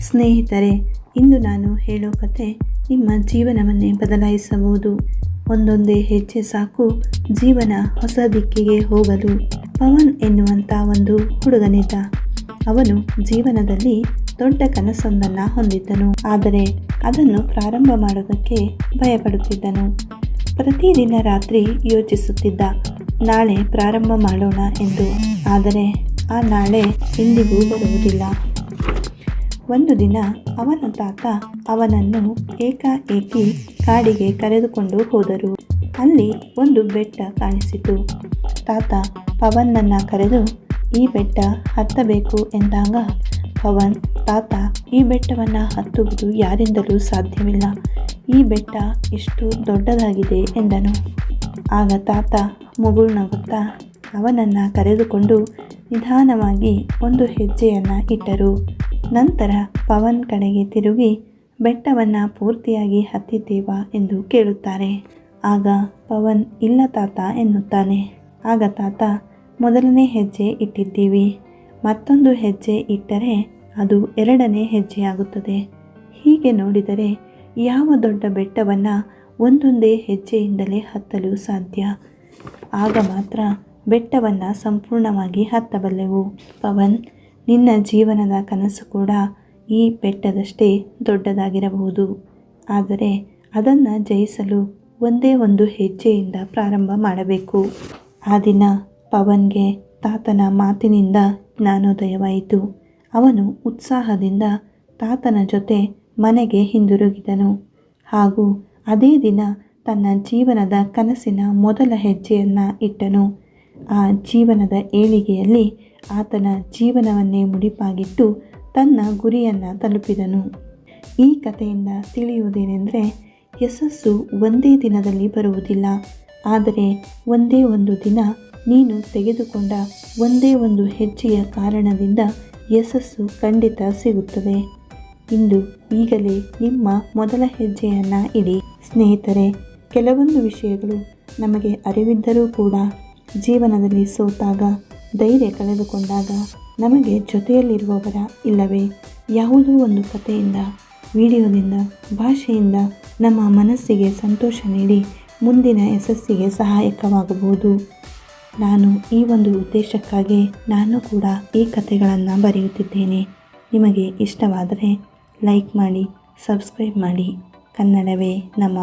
ಸ್ನೇಹಿತರೆ, ಇಂದು ನಾನು ಹೇಳೋ ಕತೆ ನಿಮ್ಮ ಜೀವನವನ್ನೇ ಬದಲಾಯಿಸಬಹುದು. ಒಂದೊಂದೇ ಹೆಜ್ಜೆ ಸಾಕು, ಜೀವನ ಹೊಸ ದಿಕ್ಕಿಗೆ ಹೋಗಲು ಪವನ್ ಎನ್ನುವಂಥ ಒಂದು ಹುಡುಗನಿದ್ದ. ಅವನು ಜೀವನದಲ್ಲಿ ದೊಡ್ಡ ಕನಸೊಂದನ್ನು ಹೊಂದಿದ್ದನು. ಆದರೆ ಅದನ್ನು ಪ್ರಾರಂಭ ಮಾಡೋದಕ್ಕೆ ಭಯಪಡುತ್ತಿದ್ದನು. ಪ್ರತಿದಿನ ರಾತ್ರಿ ಯೋಚಿಸುತ್ತಿದ್ದ, ನಾಳೆ ಪ್ರಾರಂಭ ಮಾಡೋಣ ಎಂದು. ಆದರೆ ಆ ನಾಳೆ ಎಂದಿಗೂ ಬರುವುದಿಲ್ಲ. ಒಂದು ದಿನ ಅವನ ತಾತ ಅವನನ್ನು ಏಕಾಏಕಿ ಕಾಡಿಗೆ ಕರೆದುಕೊಂಡು ಹೋದರು. ಅಲ್ಲಿ ಒಂದು ಬೆಟ್ಟ ಕಾಣಿಸಿತು. ತಾತ ಪವನ್ನನ್ನು ಕರೆದು, ಈ ಬೆಟ್ಟ ಹತ್ತಬೇಕು ಎಂದಾಗ ಪವನ್, ತಾತ, ಈ ಬೆಟ್ಟವನ್ನು ಹತ್ತುವುದು ಯಾರಿಂದಲೂ ಸಾಧ್ಯವಿಲ್ಲ. ಈ ಬೆಟ್ಟ ಎಷ್ಟು ದೊಡ್ಡದಾಗಿದೆ ಎಂದನು. ಆಗ ತಾತ ಮುಗುಳ್ನಗುತ್ತಾ ಅವನನ್ನು ಕರೆದುಕೊಂಡು ನಿಧಾನವಾಗಿ ಒಂದು ಹೆಜ್ಜೆಯನ್ನು ಇಟ್ಟರು. ನಂತರ ಪವನ್ ಕಡೆಗೆ ತಿರುಗಿ, ಬೆಟ್ಟವನ್ನು ಪೂರ್ತಿಯಾಗಿ ಹತ್ತಿದ್ದೇವಾ ಎಂದು ಕೇಳುತ್ತಾರೆ. ಆಗ ಪವನ್, ಇಲ್ಲ ತಾತ ಎನ್ನುತ್ತಾನೆ. ಆಗ ತಾತ, ಮೊದಲನೇ ಹೆಜ್ಜೆ ಇಟ್ಟಿದ್ದೀವಿ. ಮತ್ತೊಂದು ಹೆಜ್ಜೆ ಇಟ್ಟರೆ ಅದು ಎರಡನೇ ಹೆಜ್ಜೆಯಾಗುತ್ತದೆ. ಹೀಗೆ ನೋಡಿದರೆ ಯಾವ ದೊಡ್ಡ ಬೆಟ್ಟವನ್ನು ಒಂದೊಂದೇ ಹೆಜ್ಜೆಯಿಂದಲೇ ಹತ್ತಲು ಸಾಧ್ಯ? ಆಗ ಮಾತ್ರ ಬೆಟ್ಟವನ್ನು ಸಂಪೂರ್ಣವಾಗಿ ಹತ್ತಬಲ್ಲೆವು. ಪವನ್ ನಿನ್ನ ಜೀವನದ ಕನಸು ಕೂಡ ಈ ಬೆಟ್ಟದಷ್ಟೇ ದೊಡ್ಡದಾಗಿರಬಹುದು. ಆದರೆ ಅದನ್ನು ಜಯಿಸಲು ಒಂದೇ ಒಂದು ಹೆಜ್ಜೆಯಿಂದ ಪ್ರಾರಂಭ ಮಾಡಬೇಕು. ಆ ದಿನ ಪವನ್ಗೆ ತಾತನ ಮಾತಿನಿಂದ ಜ್ಞಾನೋದಯವಾಯಿತು. ಅವನು ಉತ್ಸಾಹದಿಂದ ತಾತನ ಜೊತೆ ಮನೆಗೆ ಹಿಂದಿರುಗಿದನು. ಹಾಗೂ ಅದೇ ದಿನ ತನ್ನ ಜೀವನದ ಕನಸಿನ ಮೊದಲ ಹೆಜ್ಜೆಯನ್ನು ಇಟ್ಟನು. ಆ ಜೀವನದ ಏಳಿಗೆಯಲ್ಲಿ ಆತನ ಜೀವನವನ್ನೇ ಮುಡಿಪಾಗಿಟ್ಟು ತನ್ನ ಗುರಿಯನ್ನು ತಲುಪಿದನು. ಈ ಕಥೆಯಿಂದ ತಿಳಿಯುವುದೇನೆಂದರೆ, ಯಶಸ್ಸು ಒಂದೇ ದಿನದಲ್ಲಿ ಬರುವುದಿಲ್ಲ. ಆದರೆ ಒಂದೇ ಒಂದು ದಿನ ನೀನು ತೆಗೆದುಕೊಂಡ ಒಂದೇ ಒಂದು ಹೆಜ್ಜೆಯ ಕಾರಣದಿಂದ ಯಶಸ್ಸು ಖಂಡಿತ ಸಿಗುತ್ತದೆ. ಇಂದು ಈಗಲೇ ನಿಮ್ಮ ಮೊದಲ ಹೆಜ್ಜೆಯನ್ನು ಇಡಿ. ಸ್ನೇಹಿತರೆ, ಕೆಲವೊಂದು ವಿಷಯಗಳು ನಮಗೆ ಅರಿವಿದ್ದರೂ ಕೂಡ ಜೀವನದಲ್ಲಿ ಸೋತಾಗ, ಧೈರ್ಯ ಕಳೆದುಕೊಂಡಾಗ ನಮಗೆ ಜೊತೆಯಲ್ಲಿರುವವರ ಇಲ್ಲವೇ? ಯಾವುದೋ ಒಂದು ಕಥೆಯಿಂದ, ವಿಡಿಯೋದಿಂದ, ಭಾಷೆಯಿಂದ ನಮ್ಮ ಮನಸ್ಸಿಗೆ ಸಂತೋಷ ನೀಡಿ ಮುಂದಿನ ಯಶಸ್ಸಿಗೆ ಸಹಾಯಕವಾಗಬಹುದು. ನಾನು ಈ ಒಂದು ಉದ್ದೇಶಕ್ಕಾಗಿ ನಾನು ಕೂಡ ಈ ಕಥೆಗಳನ್ನು ಬರೆಯುತ್ತಿದ್ದೇನೆ. ನಿಮಗೆ ಇಷ್ಟವಾದರೆ ಲೈಕ್ ಮಾಡಿ, ಸಬ್ಸ್ಕ್ರೈಬ್ ಮಾಡಿ. ಕನ್ನಡವೇ ನಮ್ಮ